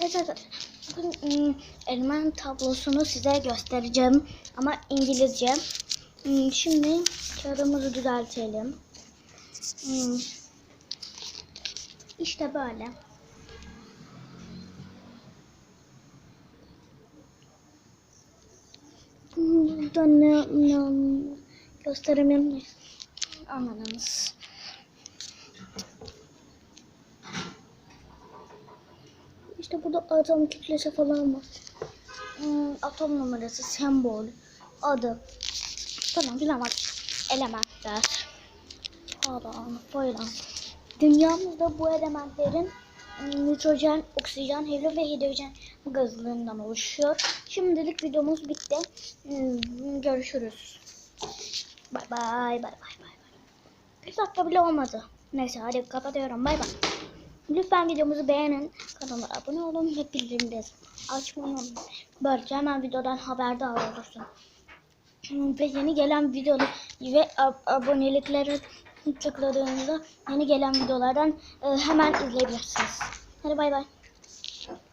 Evet. Bugün ım, eleman tablosunu size göstereceğim ama İngilizce. Im, Şimdi kağıdımızı düzeltelim. Hmm. İşte böyle. Hmm, Burada ne, ne gösteremedim. Anladınız. İşte burada atom kütlesi falan var. Hmm, atom numarası, sembol, adı falan filan var. Elementler falan falan. Dünyamızda bu elementlerin ım, nitrojen, oksijen, helyum ve hidrojen gazlarından oluşuyor. Şimdilik videomuz bitti. Hmm, Görüşürüz. Bay bay bay bay bay. Bir dakika bile olmadı. Neyse hadi kapatıyorum. Bay bay. Lütfen videomuzu beğenin. Kanala abone olun ve bildirimleri açmayı unutmayın. Böylece hemen videodan haberdar olursun. Ve yeni gelen videoları ve ab- aboneliklere tıkladığınızda yeni gelen videolardan e, hemen izleyebilirsiniz. Hadi bay bay.